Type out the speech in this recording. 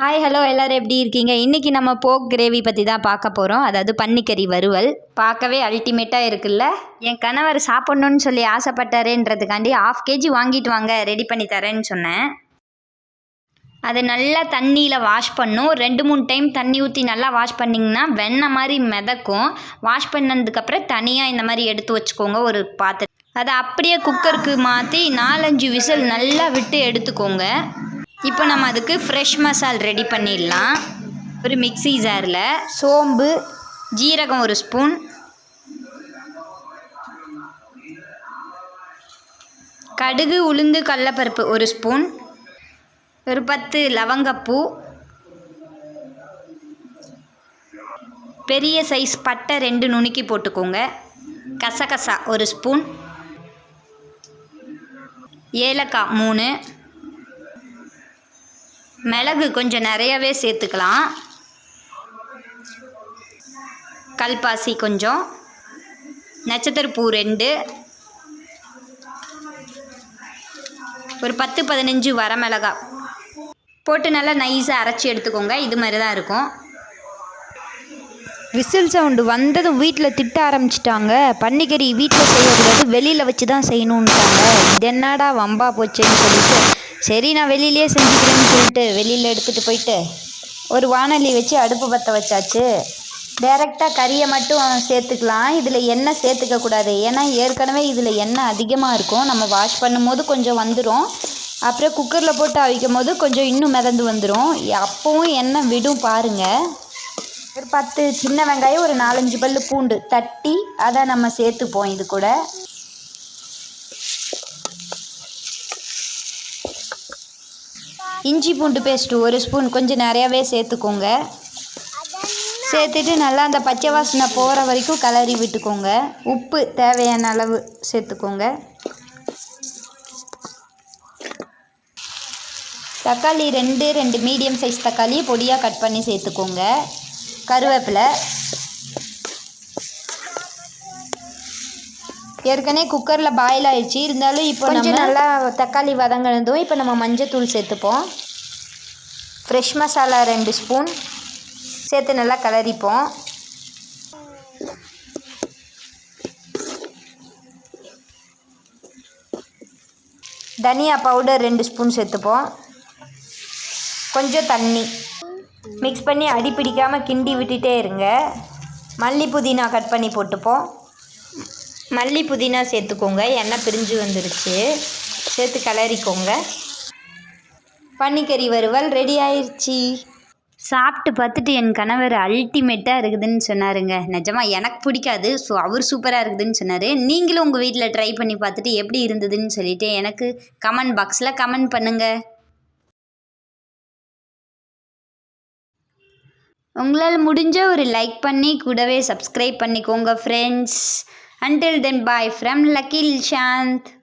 Hi hello எல்லோரும் எப்படி இருக்கீங்க? இன்றைக்கி நம்ம போக் கிரேவி பற்றி தான் பார்க்க போகிறோம் அதாவது பன்னிக்கறி வறுவல். பார்க்கவே அல்டிமேட்டாக இருக்குல்ல? என் கணவர் சாப்பிட்ணுன்னு சொல்லி ஆசைப்பட்டாருன்றதுக்காண்டி ஆஃப் கேஜி வாங்கிட்டு வாங்க ரெடி பண்ணி தரேன்னு சொன்னேன். அதை நல்லா தண்ணியில் வாஷ் பண்ணும். ரெண்டு மூணு டைம் தண்ணி ஊற்றி நல்லா வாஷ் பண்ணிங்கன்னா வெண்ணெய் மாதிரி மிதக்கும். வாஷ் பண்ணதுக்கப்புறம் தனியாக இந்த மாதிரி எடுத்து வச்சுக்கோங்க ஒரு பாத்திரம் அதை அப்படியே குக்கருக்கு மாற்றி நாலஞ்சு விசில் நல்லா விட்டு எடுத்துக்கோங்க. இப்போ நம்ம அதுக்கு ஃப்ரெஷ் மசால் ரெடி பண்ணிடலாம். ஒரு மிக்ஸி ஜாரில் சோம்பு ஜீரகம் ஒரு ஸ்பூன் கடுகு உளுந்து கடலப்பருப்பு ஒரு ஸ்பூன் ஒரு பத்து லவங்கப்பூ. பெரிய சைஸ் பட்டை ரெண்டு நுணுக்கி போட்டுக்கோங்க. கசகசா ஒரு ஸ்பூன் ஏலக்காய் மூணு. மிளகு கொஞ்சம் நிறையவே சேர்த்துக்கலாம். கல்பாசி கொஞ்சம். நட்சத்திரப்பூ ரெண்டு. ஒரு பத்து பதினஞ்சு வரமிளகா. போட்டு நல்லா நைஸாக அரைச்சி எடுத்துக்கோங்க. இது மாதிரி தான் இருக்கும். விசில் சவுண்டு வந்ததும் வீட்டில் திட்ட ஆரம்பிச்சிட்டாங்க. பன்னிக்கறி வீட்டில் செய்யக்கூடாது வெளியில் வச்சு தான் செய்யணுன்ட்டாங்க இது என்னடா வம்பா போச்சேன்னு சொல்லிட்டு சரி நான் வெளியிலேயே செஞ்சுக்கிறேன்னு சொல்லிட்டு வெளியில் எடுத்துகிட்டு போயிட்டு ஒரு வானொலி வச்சு அடுப்பு பற்ற வச்சாச்சு. டைரெக்டாக கறியை மட்டும் சேர்த்துக்கலாம். இதில் எண்ணெய் சேர்த்துக்கக்கூடாது ஏன்னா ஏற்கனவே இதில் எண்ணெய் அதிகமாக இருக்கும். நம்ம வாஷ் பண்ணும்போது கொஞ்சம் வந்துடும் அப்புறம் குக்கரில் போட்டு அவிக்கும் போது கொஞ்சம் இன்னும் மிதந்து வந்துடும் அப்போவும் எண்ணெய் விடும் பாருங்கள் ஒரு பத்து சின்ன வெங்காயம் ஒரு நாலஞ்சு பல் பூண்டு தட்டி அதை நம்ம சேர்த்துப்போம் இது கூட. இஞ்சி பூண்டு பேஸ்ட்டு ஒரு ஸ்பூன் கொஞ்சம் நிறையாவே சேர்த்துக்கோங்க. சேர்த்துட்டு நல்லா அந்த பச்சை வாசனை போகிற வரைக்கும் கிளறி விட்டுக்கோங்க. உப்பு தேவையான அளவு சேர்த்துக்கோங்க. தக்காளி ரெண்டு ரெண்டு மீடியம் சைஸ் தக்காளி பொடியாக கட் பண்ணி சேர்த்துக்கோங்க. கருவேப்பிலை ஏற்கனவே குக்கரில் பாயில் ஆயிடுச்சு. இருந்தாலும் இப்போ கொஞ்சம் நல்லா தக்காளி வதங்கினதும் இப்போ நம்ம மஞ்சத்தூள் சேர்த்துப்போம். ஃப்ரெஷ் மசாலா ரெண்டு ஸ்பூன் சேர்த்து நல்லா கிளறிப்போம். தனியா பவுடர் ரெண்டு ஸ்பூன் சேர்த்துப்போம். கொஞ்சம் தண்ணி. மிக்ஸ் பண்ணி அடி பிடிக்காமல் கிண்டி விட்டுட்டே இருங்க. மல்லி புதினா கட் பண்ணி போட்டுப்போம். மல்லி புதினா சேர்த்துக்கோங்க. எண்ணெய் பிரிஞ்சு வந்துருச்சு. சேர்த்து கிளறிக்கோங்க. பன்னிக்கறி வறுவல் ரெடி ஆயிடுச்சு சாப்பிட்டு பார்த்துட்டு என் கணவர் அல்டிமேட்டாக இருக்குதுன்னு சொன்னாருங்க. நிஜமாக எனக்கு பிடிக்காது. ஸோ அவர் சூப்பராக இருக்குதுன்னு சொன்னார். நீங்களும் உங்கள் வீட்டில் ட்ரை பண்ணி பார்த்துட்டு எப்படி இருந்ததுன்னு சொல்லிட்டு எனக்கு கமெண்ட் பாக்ஸில் கமெண்ட் பண்ணுங்கள் உங்களால் முடிஞ்ச ஒரு லைக் பண்ணி கூடவே சப்ஸ்கிரைப் பண்ணிக்கோங்க friends Until then, bye from Lucky Ilshant.